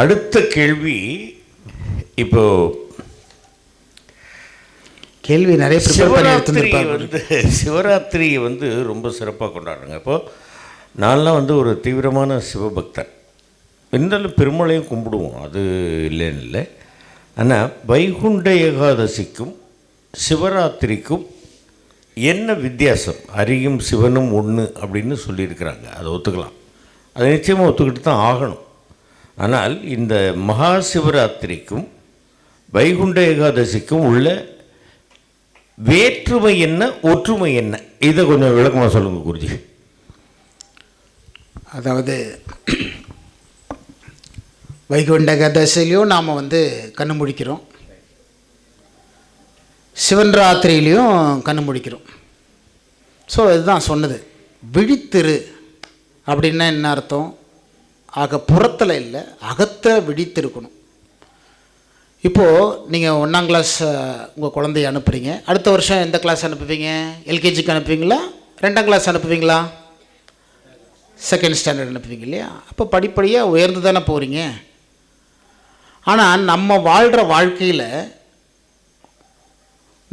அடுத்த கேள்வி இப்போ கேள்வி நிறைய சிவராத்திரி வந்து சிவராத்திரி வந்து ரொம்ப சிறப்பாக கொண்டாடுறாங்க. இப்போ நான்லாம் வந்து ஒரு தீவிரமான சிவபக்தன். இருந்தாலும் பெருமாளையும் கும்பிடுவோம். அது இல்லைன்னு இல்லை. ஆனால் வைகுண்ட ஏகாதசிக்கும் சிவராத்திரிக்கும் என்ன வித்தியாசம்? அரியும் சிவனும் ஒன்று அப்படின்னு சொல்லியிருக்கிறாங்க. அதை ஒத்துக்கலாம். அதை நிச்சயமாக ஒத்துக்கிட்டு தான் ஆகணும். ஆனால் இந்த மகா சிவராத்திரிக்கும் வைகுண்ட ஏகாதசிக்கும் உள்ள வேற்றுமை என்ன ஒற்றுமை என்ன? இதை கொஞ்சம் விளக்கமாக சொல்லுங்கள் குருஜி. அதாவது வைகுண்ட ஏகாதசிலையும் நாம் வந்து கண்ணு முடிக்கிறோம் சிவன் ராத்திரியிலையும் கண்ணு முடிக்கிறோம் ஸோ இதுதான் சொன்னது. விழித்திரு அப்படின்னா என்ன அர்த்தம்? ஆக புறத்தில் இல்லை அகத்தை விழித்திருக்கணும். இப்போது நீங்கள் ஒன்றாம் கிளாஸ் உங்கள் குழந்தைய அனுப்புகிறீங்க அடுத்த வருஷம் எந்த கிளாஸ் அனுப்புவீங்க? எல்கேஜிக்கு அனுப்புவீங்களா? ரெண்டாம் கிளாஸ் அனுப்புவீங்களா? செகண்ட் ஸ்டாண்டர்ட் அனுப்புவீங்க இல்லையா? அப்போ படிப்படியாக உயர்ந்து தானே போகிறீங்க ஆனால் நம்ம வாழ்கிற வாழ்க்கையில்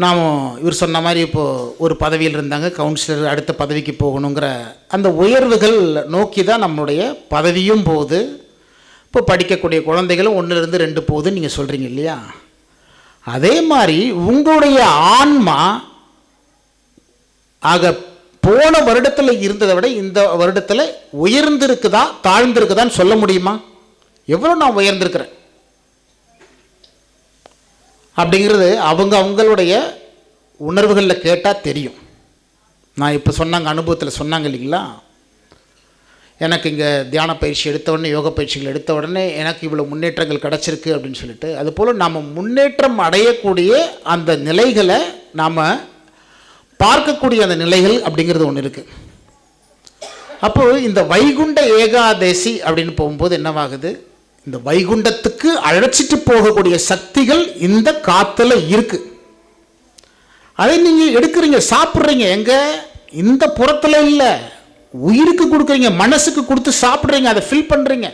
நாம் இவர் சொன்ன மாதிரி இப்போது ஒரு பதவியில் இருந்தாங்க கவுன்சிலர் அடுத்த பதவிக்கு போகணுங்கிற அந்த உயர்வுகள் நோக்கி தான் நம்மளுடைய பதவியும் போகுது. இப்போ படிக்கக்கூடிய குழந்தைகளும் ஒன்றுலேருந்து ரெண்டு போகுதுன்னு நீங்கள் சொல்கிறீங்க இல்லையா? அதே மாதிரி உங்களுடைய ஆன்மா ஆக போன வருடத்தில் இருந்ததை விட இந்த வருடத்தில் உயர்ந்திருக்குதா தாழ்ந்திருக்குதான்னு சொல்ல முடியுமா? எவ்வளோ நான் உயர்ந்திருக்கிறேன்? அப்படிங்கிறது அவங்க அவங்களுடைய உணர்வுகளில் கேட்டால் தெரியும். நான் இப்போ சொன்னாங்க அனுபவத்தில் சொன்னாங்க இல்லைங்களா? எனக்கு இங்கே தியான பயிற்சி எடுத்த உடனே யோக பயிற்சிகள் எடுத்த உடனே எனக்கு இவ்வளோ முன்னேற்றங்கள் கிடச்சிருக்கு அப்படின்னு சொல்லிட்டு அதுபோல் நாம் முன்னேற்றம் அடையக்கூடிய அந்த நிலைகளை நாம் பார்க்கக்கூடிய அந்த நிலைகள் அப்படிங்கிறது ஒன்று இருக்குது அப்போது இந்த வைகுண்ட ஏகாதசி அப்படின்னு போகும்போது என்னவாகுது? இந்த வைகுண்டத்துக்கு அழைச்சிட்டு போகக்கூடிய சக்திகள் இந்த காற்றுல இருக்கு. அதை நீங்கள் எடுக்கிறீங்க சாப்பிட்றீங்க எங்க? இந்த புறத்தில் இல்லை. உயிருக்கு கொடுக்குறீங்க மனசுக்கு கொடுத்து சாப்பிட்றீங்க அதை ஃபில் பண்ணுறீங்க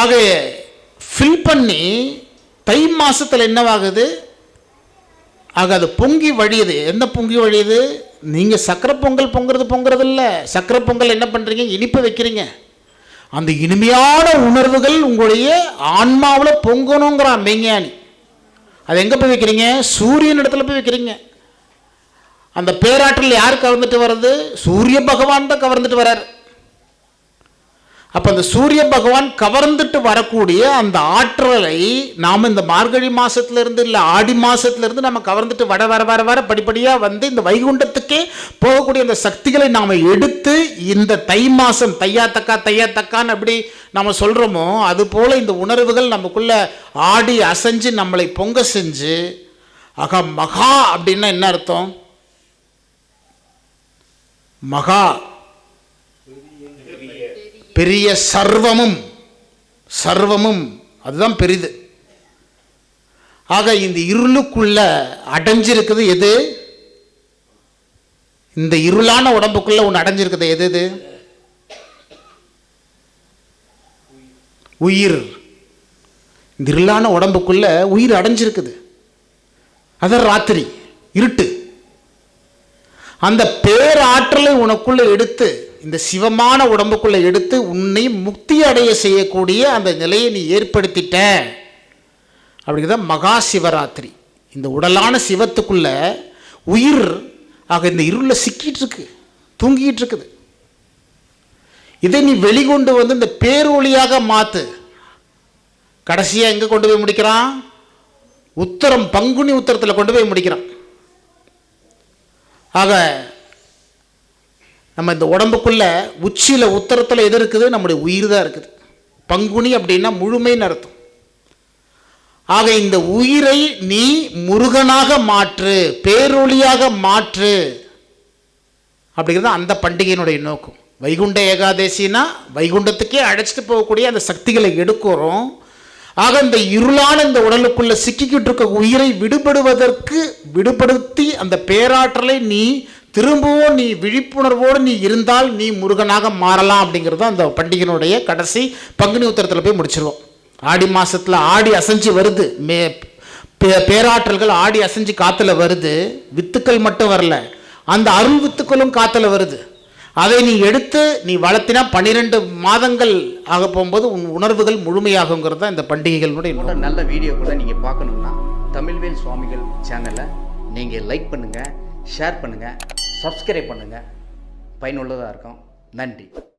ஆக ஃபில் பண்ணி தை மாசத்துல என்னவாகுது? ஆக அது பொங்கி வழியுது. எந்த பொங்கி வழியுது? நீங்கள் சக்கரை பொங்கல் பொங்குறது பொங்குறது இல்லை சக்கரை பொங்கல் என்ன பண்ணுறீங்க இனிப்பு வைக்கிறீங்க. அந்த இனிமையான உணர்வுகள் உங்களுடைய ஆன்மாவில் பொங்கணுங்கிறான் மெய்ஞானி. அது எங்கே போய் வைக்கிறீங்க? சூரியன் இடத்துல போய் வைக்கிறீங்க. அந்த பேராற்றல் யார் கவர்ந்துட்டு வர்றது? சூரிய பகவான் தான் கவர்ந்துட்டு வர்றார். அப்போ அந்த சூரிய பகவான் கவர்ந்துட்டு வரக்கூடிய அந்த ஆற்றலை நாம் இந்த மார்கழி மாதத்துலேருந்து இல்லை ஆடி மாதத்துலேருந்து நம்ம கவர்ந்துட்டு வர வர வர வர படிப்படியாக வந்து இந்த வைகுண்டத்துக்கே போகக்கூடிய அந்த சக்திகளை நாம் எடுத்து இந்த தை மாதம் தையா தக்கா தையா தக்கான்னு அப்படி நம்ம சொல்கிறோமோ அது போல் இந்த உணர்வுகள் நமக்குள்ளே ஆடி அசைஞ்சு நம்மளை பொங்க செஞ்சு அக மகா அப்படின்னா என்ன அர்த்தம்? மகா. பெரிய சர்வமும் சர்வமும் அதுதான் பெரிது. ஆக இந்த இருளுக்குள்ள அடைஞ்சிருக்குது எது? இந்த இருளான உடம்புக்குள்ள ஒன்று அடைஞ்சிருக்குது எது இது? உயிர். இந்த இருளான உடம்புக்குள்ள உயிர் அடைஞ்சிருக்குது. அதான் ராத்திரி இருட்டு. அந்த பேராற்றலை உனக்குள்ளே எடுத்து இந்த சிவமான உடம்புக்குள்ள எடுத்து உன்னை முக்தி அடைய செய்யக்கூடிய அந்த நிலையை நீ ஏற்படுத்திட்ட. அப்படிங்கிறத மகா சிவராத்திரி. இந்த உடலான சிவத்துக்குள்ள உயிர் ஆக இந்த இருளில் சிக்கிட்டு இருக்கு தூங்கிட்டு இருக்குது இதை நீ வெளிகொண்டு வந்து இந்த பேரொழியாக மாத்து. கடைசியாக எங்கே கொண்டு போய் முடிக்கிறான்? உத்தரம் பங்குனி உத்தரத்தில் கொண்டு போய் முடிக்கிறான். ஆக நம்ம இந்த உடம்புக்குள்ள உச்சியில் உத்தரத்தில் எது இருக்குது? நம்முடைய உயிர் தான் இருக்குது. பங்குனி அப்படின்னா முழுமைன்னு அர்த்தம். ஆக இந்த உயிரை நீ முருகனாக மாற்று பேரொழியாக மாற்று அப்படிங்கிறது அந்த பண்டிகையினுடைய நோக்கம். வைகுண்ட ஏகாதசினா வைகுண்டத்துக்கே அழைச்சிட்டு போகக்கூடிய அந்த சக்திகளை எடுக்கிறோம். ஆக இந்த இருளான இந்த உடலுக்குள்ளே சிக்கிக்கிட்டு இருக்க உயிரை விடுபடுவதற்கு விடுபடுத்தி அந்த பேராற்றலை நீ திரும்பவும் நீ விழிப்புணர்வோடு நீ இருந்தால் நீ முருகனாக மாறலாம் அப்படிங்கிறது தான் அந்த பண்டிகையினுடைய கடைசி பங்குனி உத்தரத்தில் போய் முடிச்சிருவோம். ஆடி மாதத்தில் ஆடி அசைஞ்சு வருது. மே பே- பேராற்றல்கள் ஆடி அசைஞ்சு காற்றுல வருது. வித்துக்கள் மட்டும் வரல. அந்த அருள் வித்துக்களும் காற்றுல வருது. அதை நீ எடுத்து நீ வளர்த்தினா பன்னிரெண்டு மாதங்கள் ஆக போகும்போது உன் உணர்வுகள் முழுமையாகுங்கிறது தான் இந்த பண்டிகைகளுடைய நல்ல நல்ல கூட நீங்கள் பார்க்கணுன்னா தமிழ்வேல் சுவாமிகள் சேனலை நீங்கள் லைக் பண்ணுங்கள் ஷேர் பண்ணுங்கள் சப்ஸ்கிரைப் பண்ணுங்கள் பயனுள்ளதாக இருக்கும். நன்றி.